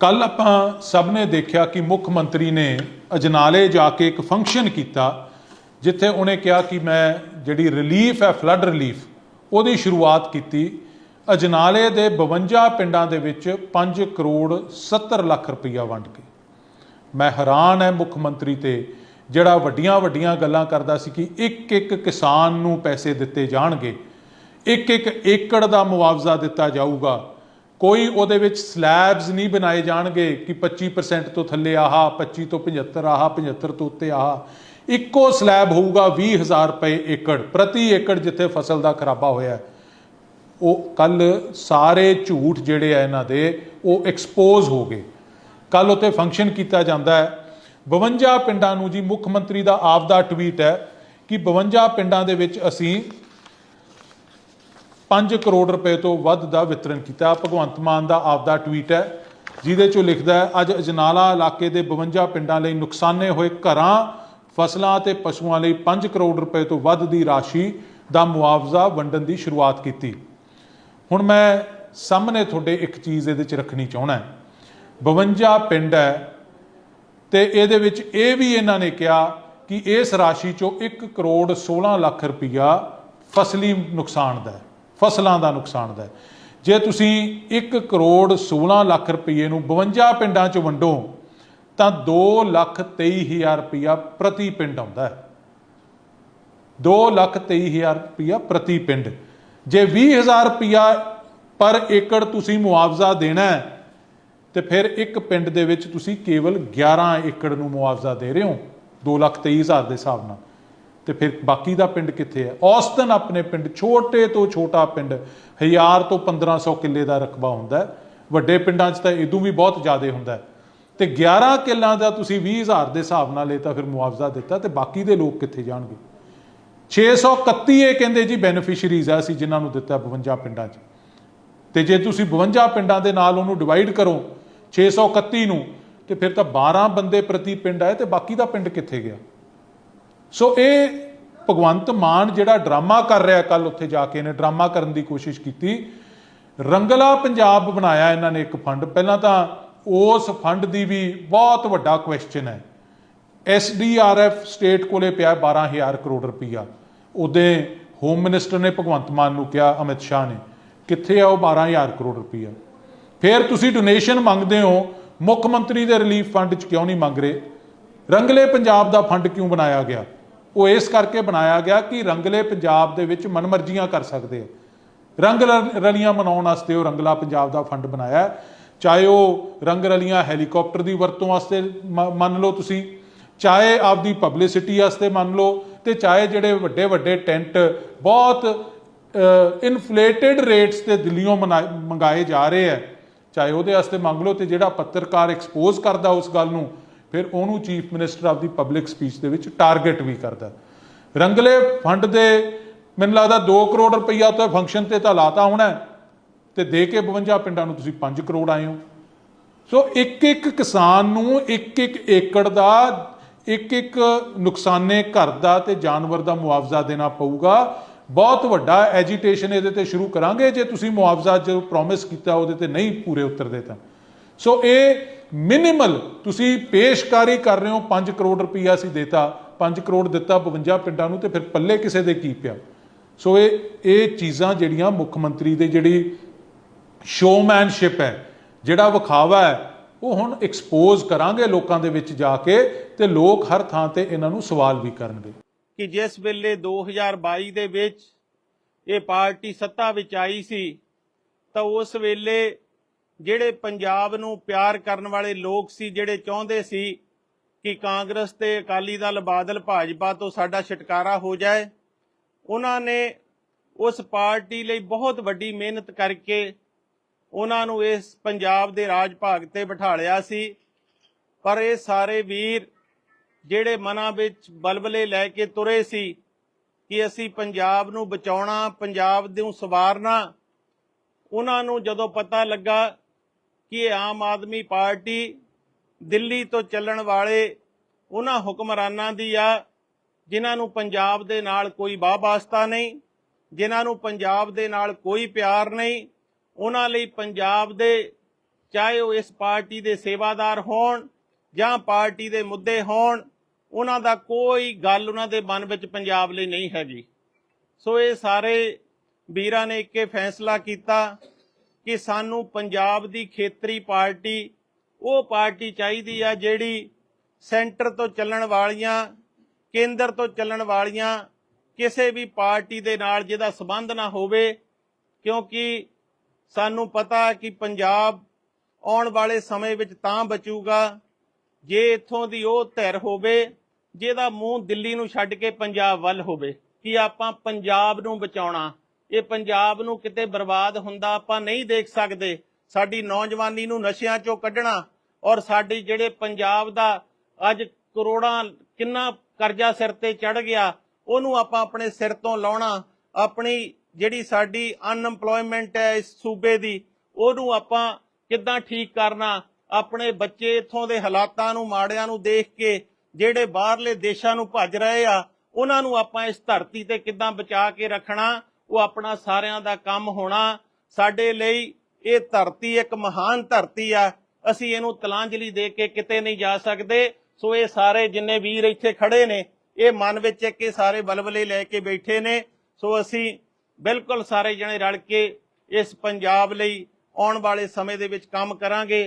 ਕੱਲ ਆਪਾਂ ਸਭ ਨੇ ਦੇਖਿਆ ਕਿ ਮੁੱਖ ਮੰਤਰੀ ਨੇ ਅਜਨਾਲੇ ਜਾ ਕੇ ਇੱਕ ਫੰਕਸ਼ਨ ਕੀਤਾ, ਜਿੱਥੇ ਉਹਨੇ ਕਿਹਾ ਕਿ ਮੈਂ ਜਿਹੜੀ ਰਿਲੀਫ ਹੈ ਫਲੱਡ ਰਿਲੀਫ ਉਹਦੀ ਸ਼ੁਰੂਆਤ ਕੀਤੀ। ਅਜਨਾਲੇ ਦੇ 52 ਪਿੰਡਾਂ ਦੇ ਵਿੱਚ 5 ਕਰੋੜ 70 ਲੱਖ ਰੁਪਈਆ ਵੰਡ ਕੇ। ਮੈਂ ਹੈਰਾਨ ਹੈ ਮੁੱਖ ਮੰਤਰੀ ਤੇ, ਜਿਹੜਾ ਵੱਡੀਆਂ ਵੱਡੀਆਂ ਗੱਲਾਂ ਕਰਦਾ ਸੀ ਕਿ ਇੱਕ ਇੱਕ ਕਿਸਾਨ ਨੂੰ ਪੈਸੇ ਦਿੱਤੇ ਜਾਣਗੇ, ਇੱਕ ਇੱਕ ਏਕੜ ਦਾ ਮੁਆਵਜ਼ਾ ਦਿੱਤਾ ਜਾਊਗਾ ਕੋਈ ਉਹਦੇ ਵਿੱਚ ਸਲੈਬਸ ਨਹੀਂ ਬਣਾਏ ਜਾਣਗੇ ਕਿ 25% ਤੋਂ ਥੱਲੇ ਆਹ 25 ਤੋਂ 75 ਆਹ 75 ਤੋਂ ਉੱਤੇ ਆਹ। ਇੱਕੋ ਸਲੈਬ ਹੋਊਗਾ 20000 ਰੁਪਏ ਏਕੜ, ਪ੍ਰਤੀ ਏਕੜ ਜਿੱਥੇ ਫਸਲ ਦਾ ਖਰਾਬਾ ਹੋਇਆ। ਉਹ ਕੱਲ ਸਾਰੇ ਝੂਠ ਜਿਹੜੇ ਆ ਇਹਨਾਂ ਦੇ, ਉਹ ਐਕਸਪੋਜ਼ ਹੋ ਗਏ। ਕੱਲ ਉੱਤੇ ਫੰਕਸ਼ਨ ਕੀਤਾ ਜਾਂਦਾ ਹੈ। 52 ਪਿੰਡਾਂ ਨੂੰ ਜੀ ਮੁੱਖ ਮੰਤਰੀ ਦਾ ਆਪ ਦਾ ਟਵੀਟ ਹੈ ਕਿ 52 ਪਿੰਡਾਂ ਦੇ ਵਿੱਚ ਅਸੀਂ 5 ਕਰੋੜ ਰੁਪਏ ਤੋਂ ਵੱਧ ਦਾ ਵਿਤਰਨ ਕੀਤਾ। ਭਗਵੰਤ ਮਾਨ ਦਾ ਆਪਦਾ ਟਵੀਟ ਹੈ, ਜਿਹਦੇ ਚੋਂ ਲਿਖਦਾ ਹੈ, ਅੱਜ ਅਜਨਾਲਾ ਇਲਾਕੇ ਦੇ 52 ਪਿੰਡਾਂ ਲਈ ਨੁਕਸਾਨੇ ਹੋਏ ਘਰਾਂ, ਫਸਲਾਂ ਅਤੇ ਪਸ਼ੂਆਂ ਲਈ 5 ਕਰੋੜ ਰੁਪਏ ਤੋਂ ਵੱਧ ਦੀ ਰਾਸ਼ੀ ਦਾ ਮੁਆਵਜ਼ਾ ਵੰਡਣ ਦੀ ਸ਼ੁਰੂਆਤ ਕੀਤੀ। ਹੁਣ ਮੈਂ ਸਾਹਮਣੇ ਤੁਹਾਡੇ ਇੱਕ ਚੀਜ਼ ਇਹਦੇ ਚ ਰੱਖਣੀ ਚਾਹਣਾ ਹੈ। 52 ਪਿੰਡ ਹੈ ਤੇ ਇਹਦੇ ਵਿੱਚ ਇਹ ਵੀ ਇਹਨਾਂ ਨੇ ਕਿਹਾ ਕਿ ਇਸ ਰਾਸ਼ੀ ਚੋਂ 1 ਕਰੋੜ 16 ਲੱਖ ਰੁਪਈਆ ਫਸਲੀ ਨੁਕਸਾਨ ਦਾ ਹੈ। ਫਸਲਾਂ ਦਾ ਨੁਕਸਾਨ ਦਾ ਜੇ ਤੁਸੀਂ 1 ਕਰੋੜ 16 ਲੱਖ ਰੁਪਏ ਨੂੰ 52 ਪਿੰਡਾਂ 'ਚ ਵੰਡੋ, ਤਾਂ 2 ਲੱਖ 23 ਹਜ਼ਾਰ ਰੁਪਈਆ ਪ੍ਰਤੀ ਪਿੰਡ ਆਉਂਦਾ ਹੈ। 2 ਲੱਖ 23 ਹਜ਼ਾਰ ਰੁਪਈਆ ਪ੍ਰਤੀ ਪਿੰਡ। ਜੇ 20000 ਰੁਪਈਆ ਪਰ ਏਕੜ ਤੁਸੀਂ ਮੁਆਵਜ਼ਾ ਦੇਣਾ ਹੈ, ਤੇ ਫਿਰ ਇੱਕ ਪਿੰਡ ਦੇ ਵਿੱਚ ਤੁਸੀਂ ਕੇਵਲ 11 ਏਕੜ ਨੂੰ ਮੁਆਵਜ਼ਾ ਦੇ ਰਹੇ ਹੋ 2 ਲੱਖ 23 ਹਜ਼ਾਰ ਦੇ ਹਿਸਾਬ ਨਾਲ। ਤੇ ਫਿਰ ਬਾਕੀ ਦਾ ਪਿੰਡ ਕਿੱਥੇ ਹੈ ਔਸਤਨ ਆਪਣੇ ਪਿੰਡ, ਛੋਟੇ ਤੋਂ ਛੋਟਾ ਪਿੰਡ 1000 ਤੋਂ 1500 ਕਿੱਲੇ ਦਾ ਰਕਬਾ ਹੁੰਦਾ ਵੱਡੇ ਪਿੰਡਾਂ 'ਚ ਤਾਂ ਇਦੋਂ ਵੀ ਬਹੁਤ ਜ਼ਿਆਦਾ ਹੁੰਦਾ ਹੈ। ਤੇ 11 ਕਿੱਲਾਂ ਦਾ ਤੁਸੀਂ 20000 ਦੇ ਹਿਸਾਬ ਨਾਲ ਲੇਤਾ ਫਿਰ ਮੁਆਵਜ਼ਾ ਦਿੱਤਾ ਤੇ ਬਾਕੀ ਦੇ ਲੋਕ ਕਿੱਥੇ ਜਾਣਗੇ? 631 ਇਹ ਕਹਿੰਦੇ ਜੀ ਬੈਨੀਫੀਸ਼ੀਅਰੀਜ਼ ਆ ਅਸੀਂ, ਜਿਨ੍ਹਾਂ ਨੂੰ ਦਿੱਤਾ 52 ਪਿੰਡਾਂ 'ਚ। ਤੇ ਜੇ ਤੁਸੀਂ 52 ਪਿੰਡਾਂ ਦੇ ਨਾਲ ਉਹਨੂੰ ਡਿਵਾਈਡ ਕਰੋ 631 ਨੂੰ, ਤੇ ਫਿਰ ਤਾਂ 12 ਬੰਦੇ ਪ੍ਰਤੀ ਪਿੰਡ ਆਏ ਤੇ ਬਾਕੀ ਦਾ ਪਿੰਡ ਕਿੱਥੇ ਗਿਆ? ਸੋ ਇਹ ਭਗਵੰਤ ਮਾਨ ਜਿਹੜਾ ਡਰਾਮਾ ਕਰ ਰਿਹਾ ਕੱਲ ਉੱਥੇ ਜਾ ਕੇ ਇਹਨੇ ਡਰਾਮਾ ਕਰਨ ਦੀ ਕੋਸ਼ਿਸ਼ ਕੀਤੀ। ਰੰਗਲਾ ਪੰਜਾਬ ਬਣਾਇਆ ਇਹਨਾਂ ਨੇ ਇੱਕ ਫੰਡ ਪਹਿਲਾਂ ਤਾਂ ਉਸ ਫੰਡ ਦੀ ਵੀ ਬਹੁਤ ਵੱਡਾ ਕੁਐਸਚਨ ਹੈ। ਐਸਡੀਆਰਐਫ ਸਟੇਟ ਕੋਲੇ ਪਿਆ 12000 ਕਰੋੜ ਰੁਪਈਆ। ਉਹਦੇ ਹੋਮ ਮਿਨਿਸਟਰ ਨੇ ਭਗਵੰਤ ਮਾਨ ਨੂੰ ਕਿਹਾ, ਅਮਿਤ ਸ਼ਾਹ ਨੇ, ਕਿੱਥੇ ਆ ਉਹ 12000 ਕਰੋੜ ਰੁਪਈਆ? ਫਿਰ ਤੁਸੀਂ ਡੋਨੇਸ਼ਨ ਮੰਗਦੇ ਹੋ, ਮੁੱਖ ਮੰਤਰੀ ਦੇ ਰਿਲੀਫ ਫੰਡ 'ਚ ਕਿਉਂ ਨਹੀਂ ਮੰਗ ਰਹੇ? ਰੰਗਲੇ ਪੰਜਾਬ ਦਾ ਫੰਡ ਕਿਉਂ ਬਣਾਇਆ ਗਿਆ? ਉਹ ਇਸ ਕਰਕੇ ਬਣਾਇਆ ਗਿਆ ਕਿ ਰੰਗਲੇ ਪੰਜਾਬ ਦੇ ਵਿੱਚ ਮਨਮਰਜ਼ੀਆਂ ਕਰ ਸਕਦੇ ਆ। ਰੰਗ ਰ- ਰਲੀਆਂ ਮਨਾਉਣ ਵਾਸਤੇ ਉਹ ਰੰਗਲਾ ਪੰਜਾਬ ਦਾ ਫੰਡ ਬਣਾਇਆ ਚਾਹੇ ਉਹ ਰੰਗ ਰਲੀਆਂ ਹੈਲੀਕਾਪਟਰ ਦੀ ਵਰਤੋਂ ਵਾਸਤੇ ਮ- ਮੰਨ ਲਓ ਤੁਸੀਂ, ਚਾਹੇ ਆਪਦੀ ਪਬਲਿਸਿਟੀ ਵਾਸਤੇ ਮੰਨ ਲਓ ਤੇ ਚਾਹੇ ਜਿਹੜੇ ਵੱਡੇ ਵੱਡੇ ਟੈਂਟ ਬਹੁਤ ਇਨਫਲੇਟਡ ਰੇਟਸ ਤੇ ਦਿੱਲੀੋਂ ਮਨਾ- ਮੰਗਾਏ ਜਾ ਰਹੇ ਹੈ ਚਾਹੇ ਉਹਦੇ ਵਾਸਤੇ ਮੰਗ ਲਓ ਤੇ ਜਿਹੜਾ ਪੱਤਰਕਾਰ ਐਕਸਪੋਜ਼ ਕਰਦਾ ਉਸ ਗੱਲ ਨੂੰ ਫਿਰ ਉਹਨੂੰ ਚੀਫ ਮਿਨਿਸਟਰ ਆਫ ਦੀ ਪਬਲਿਕ ਸਪੀਚ ਦੇ ਵਿੱਚ ਟਾਰਗੇਟ ਵੀ ਕਰਦਾ ਰੰਗਲੇ ਫੰਡ ਦੇ ਮੈਨੂੰ ਲੱਗਦਾ 2 ਕਰੋੜ ਰੁਪਈਆ ਤਾਂ ਫੰਕਸ਼ਨ ਤੇ ਤਾਂ ਲਾਤਾ ਹੋਣਾ ਹੈ, ਤੇ ਦੇ ਕੇ 52 ਪਿੰਡਾਂ ਨੂੰ ਤੁਸੀਂ 5 ਕਰੋੜ ਆਏ ਹੋ। ਸੋ ਇੱਕ ਇੱਕ ਕਿਸਾਨ ਨੂੰ ਇੱਕ ਇੱਕ ਏਕੜ ਦਾ ਇੱਕ ਇੱਕ ਨੁਕਸਾਨੇ ਘਰ ਦਾ ਤੇ ਜਾਨਵਰ ਦਾ ਮੁਆਵਜ਼ਾ ਦੇਣਾ ਪਊਗਾ। ਬਹੁਤ ਵੱਡਾ ਐਜੀਟੇਸ਼ਨ ਇਹਦੇ ਤੇ ਸ਼ੁਰੂ ਕਰਾਂਗੇ। ਜੇ ਤੁਸੀਂ ਮੁਆਵਜ਼ਾ ਜੋ ਪ੍ਰੋਮਿਸ ਕੀਤਾ ਉਹਦੇ ਤੇ ਨਹੀਂ ਪੂਰੇ ਉਤਰਦੇ ਤਾਂ। ਸੋ ਇਹ ਮਿਨੀਮਲ ਤੁਸੀਂ ਪੇਸ਼ਕਾਰੀ ਕਰ ਰਹੇ ਹੋ 5 ਕਰੋੜ ਰੁਪਈਆ ਅਸੀਂ ਦੇਤਾ 5 ਕਰੋੜ ਦਿੱਤਾ 52 ਪਿੰਡਾਂ ਨੂੰ ਤੇ ਫਿਰ ਪੱਲੇ ਕਿਸੇ ਦੇ ਕੀ ਪਿਆ? ਸੋ ਇਹ ਇਹ ਚੀਜ਼ਾਂ ਜਿਹੜੀਆਂ ਮੁੱਖ ਮੰਤਰੀ ਦੇ ਜਿਹੜੀ ਸ਼ੋਮੈਨਸ਼ਿਪ ਹੈ, ਜਿਹੜਾ ਵਿਖਾਵਾ ਹੈ, ਉਹ ਹੁਣ ਐਕਸਪੋਜ਼ ਕਰਾਂਗੇ ਲੋਕਾਂ ਦੇ ਵਿੱਚ ਜਾ ਕੇ ਤੇ ਲੋਕ ਹਰ ਥਾਂ ਤੇ ਇਹਨਾਂ ਨੂੰ ਸਵਾਲ ਵੀ ਕਰਨਗੇ। ਕਿ ਜਿਸ ਵੇਲੇ 2022 ਦੇ ਵਿੱਚ ਇਹ ਪਾਰਟੀ ਸੱਤਾ ਵਿੱਚ ਆਈ ਸੀ, ਤਾਂ ਉਸ ਵੇਲੇ ਜਿਹੜੇ ਪੰਜਾਬ ਨੂੰ ਪਿਆਰ ਕਰਨ ਵਾਲੇ ਲੋਕ ਸੀ, ਜਿਹੜੇ ਚਾਹੁੰਦੇ ਸੀ ਕਿ ਕਾਂਗਰਸ ਤੇ ਅਕਾਲੀ ਦਲ, ਬਾਦਲ, ਭਾਜਪਾ ਤੋਂ ਸਾਡਾ ਛੁਟਕਾਰਾ ਹੋ ਜਾਏ, ਉਹਨਾਂ ਨੇ ਉਸ ਪਾਰਟੀ ਲਈ ਬਹੁਤ ਵੱਡੀ ਮਿਹਨਤ ਕਰਕੇ ਉਹਨਾਂ ਨੂੰ ਇਸ ਪੰਜਾਬ ਦੇ ਰਾਜ ਭਾਗ ਤੇ ਬਿਠਾ ਲਿਆ ਸੀ। ਪਰ ਇਹ ਸਾਰੇ ਵੀਰ ਜਿਹੜੇ ਮਨਾਂ ਵਿੱਚ ਬਲਬਲੇ ਲੈ ਕੇ ਤੁਰੇ ਸੀ ਕਿ ਅਸੀਂ ਪੰਜਾਬ ਨੂੰ ਬਚਾਉਣਾ, ਪੰਜਾਬ ਨੂੰ ਸਵਾਰਨਾ, ਉਹਨਾਂ ਨੂੰ ਜਦੋਂ ਪਤਾ ਲੱਗਾ ਕਿ ਆਮ ਆਦਮੀ ਪਾਰਟੀ ਦਿੱਲੀ ਤੋਂ ਚੱਲਣ ਵਾਲੇ ਉਹਨਾਂ ਹੁਕਮਰਾਨਾਂ ਦੀ ਆ, ਜਿਨ੍ਹਾਂ ਨੂੰ ਪੰਜਾਬ ਦੇ ਨਾਲ ਕੋਈ ਵਾਸਤਾ ਨਹੀਂ, ਜਿਨ੍ਹਾਂ ਨੂੰ ਪੰਜਾਬ ਦੇ ਨਾਲ ਕੋਈ ਪਿਆਰ ਨਹੀਂ, ਉਹਨਾਂ ਲਈ ਪੰਜਾਬ ਦੇ ਚਾਹੇ ਉਹ ਇਸ ਪਾਰਟੀ ਦੇ ਸੇਵਾਦਾਰ ਹੋਣ ਜਾਂ ਪਾਰਟੀ ਦੇ ਮੁੱਦੇ ਹੋਣ, ਉਹਨਾਂ ਦਾ ਕੋਈ ਗੱਲ ਉਹਨਾਂ ਦੇ ਮਨ ਵਿੱਚ ਪੰਜਾਬ ਲਈ ਨਹੀਂ ਹੈਗੀ। ਸੋ ਇਹ ਸਾਰੇ ਵੀਰਾਂ ਨੇ ਇੱਕੇ ਫੈਸਲਾ ਕੀਤਾ ਕਿ ਸਾਨੂੰ ਪੰਜਾਬ ਦੀ ਖੇਤਰੀ ਪਾਰਟੀ, ਉਹ ਪਾਰਟੀ ਚਾਹੀਦੀ ਆ ਜਿਹੜੀ ਸੈਂਟਰ ਤੋਂ ਚੱਲਣ ਵਾਲੀਆਂ, ਕੇਂਦਰ ਤੋਂ ਚੱਲਣ ਵਾਲੀਆਂ ਕਿਸੇ ਵੀ ਪਾਰਟੀ ਦੇ ਨਾਲ ਜਿਹਦਾ ਸਬੰਧ ਨਾ ਹੋਵੇ, ਕਿਉਂਕਿ ਸਾਨੂੰ ਪਤਾ ਕਿ ਪੰਜਾਬ ਆਉਣ ਵਾਲੇ ਸਮੇਂ ਵਿੱਚ ਤਾਂ ਬਚੂਗਾ, ਜੇ ਇੱਥੋਂ ਦੀ ਉਹ ਧਿਰ ਹੋਵੇ, ਜਿਹਦਾ ਮੂੰਹ ਦਿੱਲੀ ਨੂੰ ਛੱਡ ਕੇ ਪੰਜਾਬ ਵੱਲ ਹੋਵੇ, ਕਿ ਆਪਾਂ ਪੰਜਾਬ ਨੂੰ ਬਚਾਉਣਾ। ਇਹ ਪੰਜਾਬ ਨੂੰ ਕਿਤੇ ਬਰਬਾਦ ਹੁੰਦਾ ਆਪਾਂ ਨਹੀਂ ਦੇਖ ਸਕਦੇ। ਸਾਡੀ ਨੌਜਵਾਨੀ ਨੂੰ ਨਸ਼ਿਆਂ ਚੋਂ ਕੱਢਣਾ ਔਰ ਸਾਡੀ ਜਿਹੜੇ ਪੰਜਾਬ ਦਾ ਅੱਜ ਕਰੋੜਾਂ ਕਿੰਨਾ ਕਰਜ਼ਾ ਸਿਰ ਤੇ ਚੜ ਗਿਆ, ਉਹਨੂੰ ਆਪਾਂ ਆਪਣੇ ਸਿਰ ਤੋਂ ਲਾਉਣਾ, ਆਪਣੀ ਜਿਹੜੀ ਸਾਡੀ ਅਨਐਮਪਲੋਇਮੈਂਟ ਹੈ ਇਸ ਸੂਬੇ ਦੀ, ਉਹਨੂੰ ਆਪਾਂ ਕਿੱਦਾਂ ਠੀਕ ਕਰਨਾ, ਆਪਣੇ ਬੱਚੇ ਇੱਥੋਂ ਦੇ ਹਾਲਾਤਾਂ ਨੂੰ, ਮਾੜਿਆਂ ਨੂੰ ਦੇਖ ਕੇ ਜਿਹੜੇ ਬਾਹਰਲੇ ਦੇਸ਼ਾਂ ਨੂੰ ਭੱਜ ਰਹੇ ਆ, ਉਹਨਾਂ ਨੂੰ ਆਪਾਂ ਇਸ ਧਰਤੀ ਤੇ ਕਿੱਦਾਂ ਬਚਾ ਕੇ ਰੱਖਣਾ ਉਹ ਆਪਣਾ ਸਾਰਿਆਂ ਦਾ ਕੰਮ ਹੋਣਾ ਸਾਡੇ ਲਈ ਇਹ ਧਰਤੀ ਇੱਕ ਮਹਾਨ ਧਰਤੀ ਆ। ਅਸੀਂ ਇਹਨੂੰ ਤਲਾਂਜਲੀ ਦੇ ਕੇ ਕਿਤੇ ਨਹੀਂ ਜਾ ਸਕਦੇ। ਸੋ ਇਹ ਸਾਰੇ ਜਿੰਨੇ ਵੀਰ ਇੱਥੇ ਖੜੇ ਨੇ, ਇਹ ਮਨ ਵਿੱਚ ਇੱਕ ਇਹ ਸਾਰੇ ਬਲਬਲੇ ਲੈ ਕੇ ਬੈਠੇ ਨੇ। ਸੋ ਅਸੀਂ ਬਿਲਕੁਲ ਸਾਰੇ ਜਣੇ ਰਲ ਕੇ ਇਸ ਪੰਜਾਬ ਲਈ ਆਉਣ ਵਾਲੇ ਸਮੇਂ ਦੇ ਵਿੱਚ ਕੰਮ ਕਰਾਂਗੇ।